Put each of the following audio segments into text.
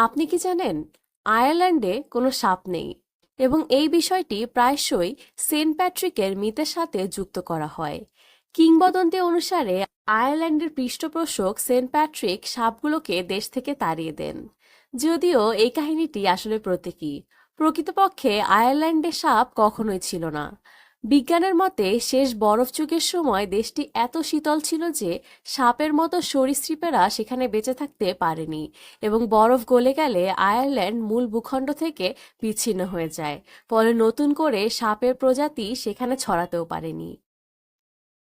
আপনি কি জানেন, আয়ারল্যান্ডে কোনো সাপ নেই এবং এই বিষয়টি প্রায়শই সেন্ট প্যাট্রিকের মিথের সাথে যুক্ত করা হয়। কিংবদন্তি অনুসারে, আয়ারল্যান্ডের পৃষ্ঠপোষক সেন্ট প্যাট্রিক সাপগুলোকে দেশ থেকে তাড়িয়ে দেন। যদিও এই কাহিনীটি আসলে প্রতীকী। প্রকৃতপক্ষে আয়ারল্যান্ডে সাপ কখনোই ছিল না। বিজ্ঞানের মতে, শেষ বরফ যুগের সময় দেশটি এত শীতল ছিল যে সাপের মতো সরীসৃপেরা সেখানে বেঁচে থাকতে পারেনি এবং বরফ গলে গেলে আয়ারল্যান্ড মূল ভূখণ্ড থেকে বিচ্ছিন্ন হয়ে যায়, ফলে নতুন করে সাপের প্রজাতি সেখানে ছড়াতেও পারেনি।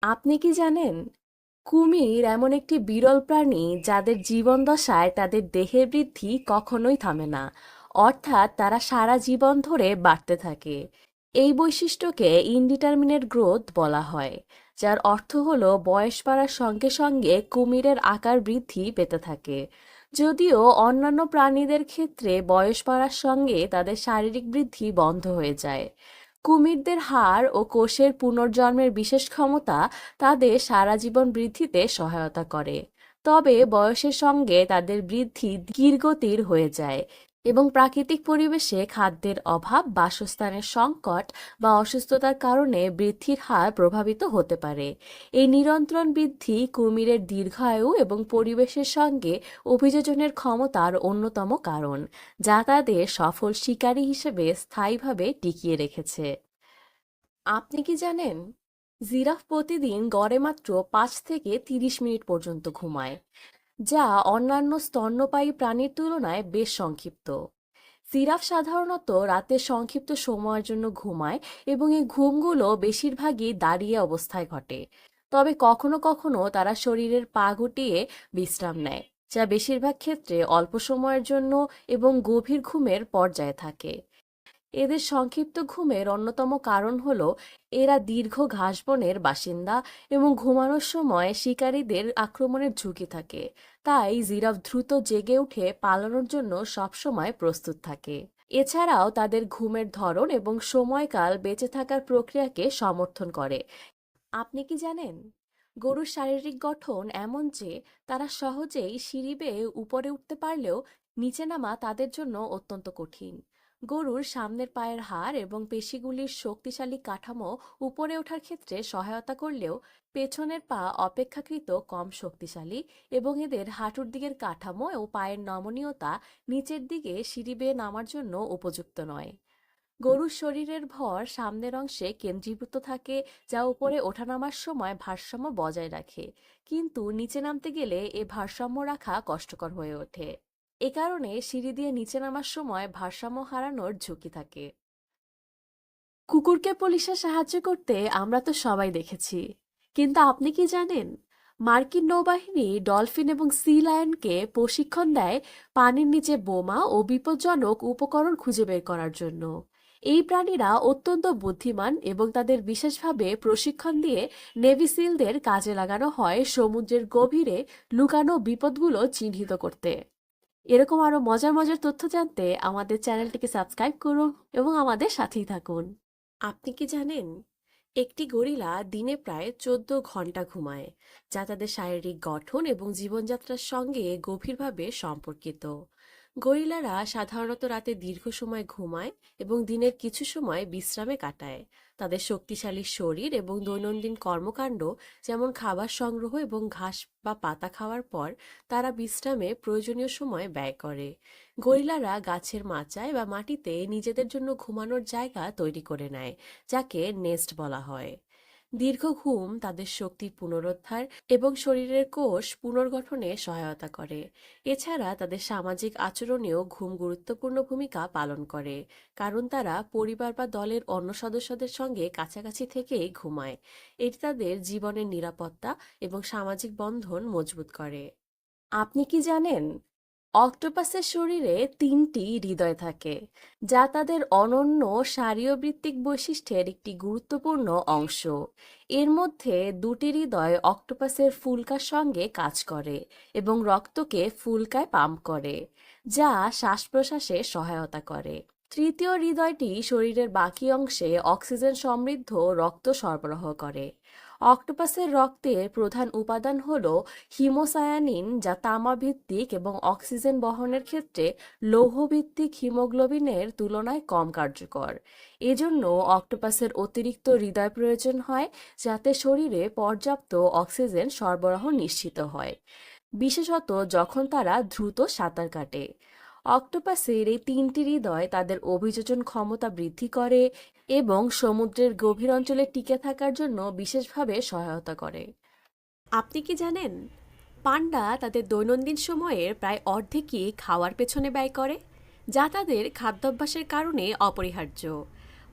আপনি কি জানেন? কুমির এমন একটি বিরল প্রাণী যাদের জীবন দশায় তাদের দেহের বৃদ্ধি কখনোই থামে না, অর্থাৎ তারা সারা জীবন ধরে বাড়তে থাকে। এই বৈশিষ্ট্যকে ইনডিটারমিনেট গ্রোথ বলা হয়, যার অর্থ হলো বয়স বাড়ার সঙ্গে সঙ্গে কুমিরের আকার বৃদ্ধি পেতে থাকে। যদিও অন্যান্য প্রাণীদের ক্ষেত্রে বয়স বাড়ার সঙ্গে তাদের শারীরিক বৃদ্ধি বন্ধ হয়ে যায়। কুমিরদের হাড় ও কোষের পুনর্জন্মের বিশেষ ক্ষমতা তাদের সারা জীবন বৃদ্ধিতে সহায়তা করে। তবে বয়সের সঙ্গে তাদের বৃদ্ধি ধীরগতির হয়ে যায় এবং প্রাকৃতিক পরিবেশে খাদ্যের অভাব, বাসস্থানের সংকট বা অসুস্থতার কারণে বৃদ্ধির হার প্রভাবিত হতে পারে। এই নিরন্তর বৃদ্ধি কুমিরের দীর্ঘায়ু এবং পরিবেশের সঙ্গে অভিযোজনের ক্ষমতার অন্যতম কারণ, যা তাদের সফল শিকারী হিসেবে স্থায়ীভাবে টিকিয়ে রেখেছে। আপনি কি জানেন? জিরাফ প্রতিদিন গড়ে মাত্র পাঁচ থেকে তিরিশ মিনিট পর্যন্ত ঘুমায়। যা অন্যান্য স্তন্যপায়ী প্রাণীর তুলনায় বেশ সংক্ষিপ্ত। সিরাফ সাধারণত রাতে সংক্ষিপ্ত সময়ের জন্য ঘুমায় এবং এই ঘুমগুলো বেশিরভাগই দাঁড়িয়ে অবস্থায় ঘটে। তবে কখনো কখনো তারা শরীরের পা গুটিয়ে বিশ্রাম নেয়, যা বেশিরভাগ ক্ষেত্রে অল্প সময়ের জন্য এবং গভীর ঘুমের পর্যায়ে থাকে। এদের সংক্ষিপ্ত ঘুমের অন্যতম কারণ হল এরা দীর্ঘ ঘাসবনের বাসিন্দা এবং ঘুমানোর সময় শিকারীদের আক্রমণের ঝুঁকি থাকে। তাই জিরাফ দ্রুত জেগে উঠে পালানোর জন্য সবসময় প্রস্তুত থাকে। এছাড়াও তাদের ঘুমের ধরন এবং সময়কাল বেঁচে থাকার প্রক্রিয়াকে সমর্থন করে। আপনি কি জানেন? গরুর শারীরিক গঠন এমন যে তারা সহজেই সিঁড়ি বেয়ে উপরে উঠতে পারলেও নিচে নামা তাদের জন্য অত্যন্ত কঠিন। গরুর সামনের পায়ের হাড় এবং পেশিগুলির শক্তিশালী কাঠামো উপরে ওঠার ক্ষেত্রে সহায়তা করলেও পেছনের পা অপেক্ষাকৃত কম শক্তিশালী এবং এদের হাঁটুর দিকের কাঠামো ও পায়ের নমনীয়তা নিচের দিকে সিঁড়ি বেয়ে নামার জন্য উপযুক্ত নয়। গরুর শরীরের ভর সামনের অংশে কেন্দ্রীভূত থাকে, যা উপরে ওঠানামার সময় ভারসাম্য বজায় রাখে। কিন্তু নিচে নামতে গেলে এ ভারসাম্য রাখা কষ্টকর হয়ে ওঠে। এ কারণে সিঁড়ি দিয়ে নিচে নামার সময় ভারসাম্য হারানোর ঝুঁকি থাকে। কুকুরকে পুলিশে সাহায্য করতে আমরা তো সবাই দেখেছি। কিন্তু আপনি কি জানেন, মার্কিন নৌবাহিনী ডলফিন এবং সি লায়নকে প্রশিক্ষণ দেয় পানির নিচে বোমা ও বিপজ্জনক উপকরণ খুঁজে বের করার জন্য। এই প্রাণীরা অত্যন্ত বুদ্ধিমান এবং তাদের বিশেষভাবে প্রশিক্ষণ দিয়ে নেভি সিলদের কাজে লাগানো হয় সমুদ্রের গভীরে লুকানো বিপদগুলো চিহ্নিত করতে। এরকম আরও মজার মজার তথ্য জানতে আমাদের চ্যানেলটিকে সাবস্ক্রাইব করুন এবং আমাদের সাথেই থাকুন। আপনি কি জানেন, একটি গরিলা দিনে প্রায় চোদ্দ ঘণ্টা ঘুমায়, যা তাদের শারীরিক গঠন এবং জীবনযাত্রার সঙ্গে গভীরভাবে সম্পর্কিত। গরিলারা সাধারণত রাতে দীর্ঘ সময় ঘুমায় এবং দিনের কিছু সময় বিশ্রামে কাটায়। তাদের শক্তিশালী শরীর এবং দৈনন্দিন কর্মকাণ্ড, যেমন খাবার সংগ্রহ এবং ঘাস বা পাতা খাওয়ার পর, তারা বিশ্রামে প্রয়োজনীয় সময় ব্যয় করে। গরিলারা গাছের মাচায় বা মাটিতে নিজেদের জন্য ঘুমানোর জায়গা তৈরি করে নেয়, যাকে নেস্ট বলা হয়। দীর্ঘ ঘুম তাদের শক্তির পুনরুদ্ধার এবং শরীরের কোষ পুনর্গঠনে সহায়তা করে। এছাড়া তাদের সামাজিক আচরণেও ঘুম গুরুত্বপূর্ণ ভূমিকা পালন করে, কারণ তারা পরিবার বা দলের অন্য সদস্যদের সঙ্গে কাছাকাছি থেকেই ঘুমায়। এটি তাদের জীবনের নিরাপত্তা এবং সামাজিক বন্ধন মজবুত করে। আপনি কি জানেন অক্টোপাসের শরীরে তিনটি হৃদয় থাকে, যা তাদের অনন্য শারীরবৃত্তিক বৈশিষ্ট্যের একটি গুরুত্বপূর্ণ অংশ। এর মধ্যে দুটি হৃদয় অক্টোপাসের ফুলকার সঙ্গে কাজ করে এবং রক্তকে ফুলকায় পাম্প করে, যা শ্বাস প্রশ্বাসে সহায়তা করে। তৃতীয় হৃদয়টি শরীরের বাকি অংশে অক্সিজেন সমৃদ্ধ রক্ত সরবরাহ করে। অক্টোপাসের রক্তের প্রধান উপাদান হল হিমোসায়ানিন, যা তামাভিত্তিক এবং অক্সিজেন বহনের ক্ষেত্রে লৌহভিত্তিক হিমোগ্লোবিনের তুলনায় কম কার্যকর। এজন্য অক্টোপাসের অতিরিক্ত হৃদয় প্রয়োজন হয়, যাতে শরীরে পর্যাপ্ত অক্সিজেন সরবরাহ নিশ্চিত হয়। বিশেষত যখন তারা দ্রুত সাঁতার কাটে। অক্টোপাসের এই তিনটি হৃদয় তাদের অভিযোজন ক্ষমতা বৃদ্ধি করে এবং সমুদ্রের গভীর অঞ্চলে টিকে থাকার জন্য বিশেষভাবে সহায়তা করে। আপনি কি জানেন, পান্ডা তাদের দৈনন্দিন সময়ের প্রায় অর্ধেকই খাওয়ার পেছনে ব্যয় করে, যা তাদের খাদ্যাভ্যাসের কারণে অপরিহার্য।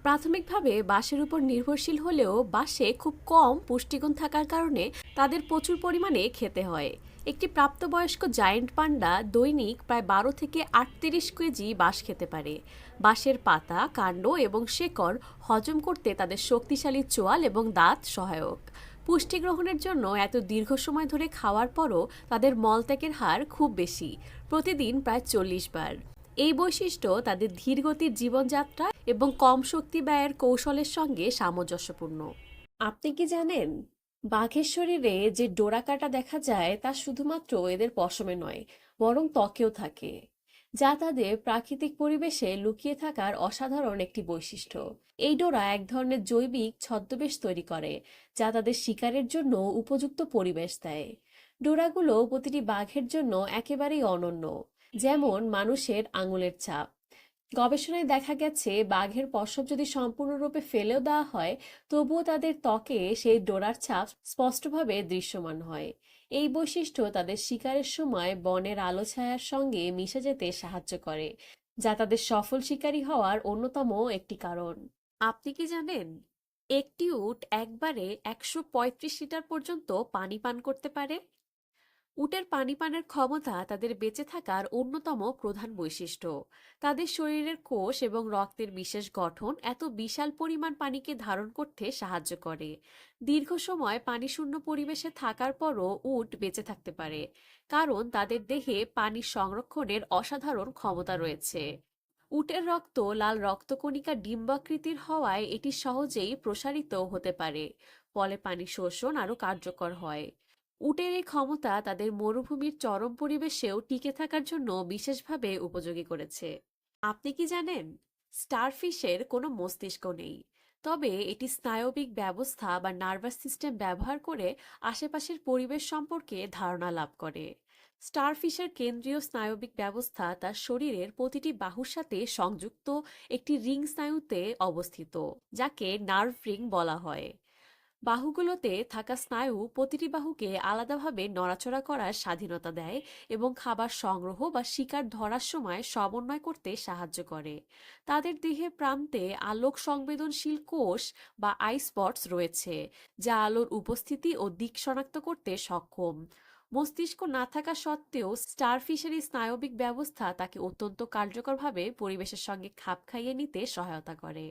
প্রাথমিকভাবে বাঁশের উপর নির্ভরশীল হলেও বাঁশে খুব কম পুষ্টিগুণ থাকার কারণে তাদের প্রচুর পরিমাণে খেতে হয়। একটি প্রাপ্তবয়স্ক জায়েন্ট পান্ডা দৈনিক প্রায় বারো থেকে আটত্রিশ কেজি বাঁশ খেতে পারে। বাঁশের পাতা, কাণ্ড এবং শেকড় হজম করতে তাদের শক্তিশালী চোয়াল এবং দাঁত সহায়ক। পুষ্টি গ্রহণের জন্য এত দীর্ঘ সময় ধরে খাওয়ার পরও তাদের মলত্যাগের হার খুব বেশি। প্রতিদিন প্রায় চল্লিশ বার। এই বৈশিষ্ট্য তাদের ধীরগতির জীবনযাত্রা এবং কম শক্তি ব্যয়ের কৌশলের সঙ্গে সামঞ্জস্যপূর্ণ। আপনি কি জানেন বাঘের শরীরে যে ডোরা কাটা দেখা যায়, তা শুধুমাত্র এদের পশমে নয়, বরং ত্বকেও থাকে, যা তাদের প্রাকৃতিক পরিবেশে লুকিয়ে থাকার অসাধারণ একটি বৈশিষ্ট্য। এই ডোরা এক ধরনের জৈবিক ছদ্মবেশ তৈরি করে, যা তাদের শিকারের জন্য উপযুক্ত পরিবেশ দেয়। ডোরাগুলো প্রতিটি বাঘের জন্য একেবারেই অনন্য, যেমন মানুষের আঙুলের ছাপ গবেষণায় দেখা গেছে, বাঘের পশম যদি সম্পূর্ণরূপে ফেলেও দেওয়া হয়, তবুও তাদের ত্বকে সেই ডোরার ছাপ স্পষ্টভাবে দৃশ্যমান হয়। এই বৈশিষ্ট্য তাদের শিকারের সময় বনের আলো ছায়ার সঙ্গে মিশে যেতে সাহায্য করে, যা তাদের সফল শিকারী হওয়ার অন্যতম একটি কারণ। আপনি কি জানেন, একটি উট একবারে একশো পঁয়ত্রিশ লিটার পর্যন্ত পানি পান করতে পারে? উটের পানি পানের ক্ষমতা তাদের বেঁচে থাকার অন্যতম প্রধান বৈশিষ্ট্য। তাদের শরীরের কোষ এবং রক্তের বিশেষ গঠন এত বিশাল পরিমাণ পানিকে ধারণ করতে সাহায্য করে। দীর্ঘ সময় পানিশূন্য পরিবেশে থাকার পরও উট বেঁচে থাকতে পারে, কারণ তাদের দেহে পানি সংরক্ষণের অসাধারণ ক্ষমতা রয়েছে। উটের রক্ত লাল রক্তকণিকা ডিম্বাকৃতির হওয়ায় এটি সহজেই প্রসারিত হতে পারে, ফলে পানি শোষণ আরও কার্যকর হয়। উটের এই ক্ষমতা তাদের মরুভূমির চরম পরিবেশেও টিকে থাকার জন্য বিশেষভাবে উপযোগী করেছে। আপনি কি জানেন? স্টারফিশের কোনো মস্তিষ্ক নেই। তবে এটি স্নায়বিক ব্যবস্থা বা নার্ভাস সিস্টেম ব্যবহার করে আশেপাশের পরিবেশ সম্পর্কে ধারণা লাভ করে। স্টারফিশের কেন্দ্রীয় স্নায়বিক ব্যবস্থা তার শরীরের প্রতিটি বাহুর সাথে সংযুক্ত একটি রিং স্নায়ুতে অবস্থিত, যাকে নার্ভ রিং বলা হয়। বাহুগুলোতে থাকা স্নায়ু প্রতিটি বাহুকে আলাদাভাবে নড়াচড়া করার স্বাধীনতা দেয় এবং খাবার সংগ্রহ বা শিকার ধরার সময় সমন্বয় করতে সাহায্য করে। তাদের দেহের প্রান্তে আলোক সংবেদনশীল কোষ বা আই স্পটস রয়েছে, যা আলোর উপস্থিতি ও দিক শনাক্ত করতে সক্ষম। মস্তিষ্ক না থাকা সত্ত্বেও স্টারফিশের স্নায়বিক ব্যবস্থা তাকে অত্যন্ত কার্যকরভাবে পরিবেশের সঙ্গে খাপ খাইয়ে নিতে সহায়তা করে।